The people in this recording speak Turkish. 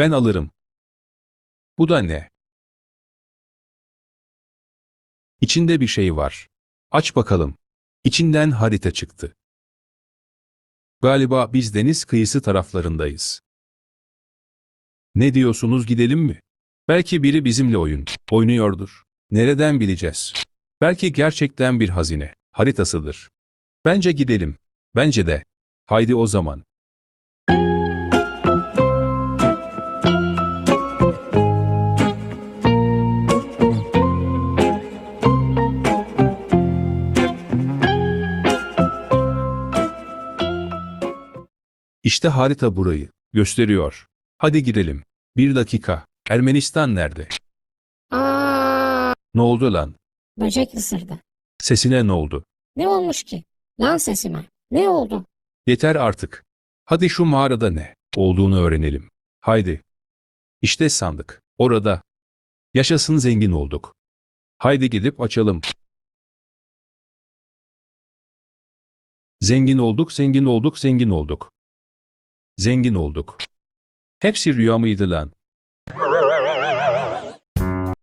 Ben alırım. Bu da ne? İçinde bir şey var. Aç bakalım. İçinden harita çıktı. Galiba biz deniz kıyısı taraflarındayız. Ne diyorsunuz gidelim mi? Belki biri bizimle oyun oynuyordur. Nereden bileceğiz? Belki gerçekten bir hazine haritasıdır. Bence gidelim. Bence de. Haydi o zaman. İşte harita burayı gösteriyor. Hadi gidelim. Bir dakika. Ermenistan nerede? Aa, Ne oldu lan? böcek ısırdı. Sesine ne oldu? Ne olmuş ki? Lan sesime. Ne oldu? Yeter artık. Hadi şu mağarada ne olduğunu öğrenelim. Haydi. İşte sandık. Orada. Yaşasın zengin olduk. Haydi gidip açalım. Zengin olduk, zengin olduk, zengin olduk. Zengin olduk. Hepsi rüya mıydı lan?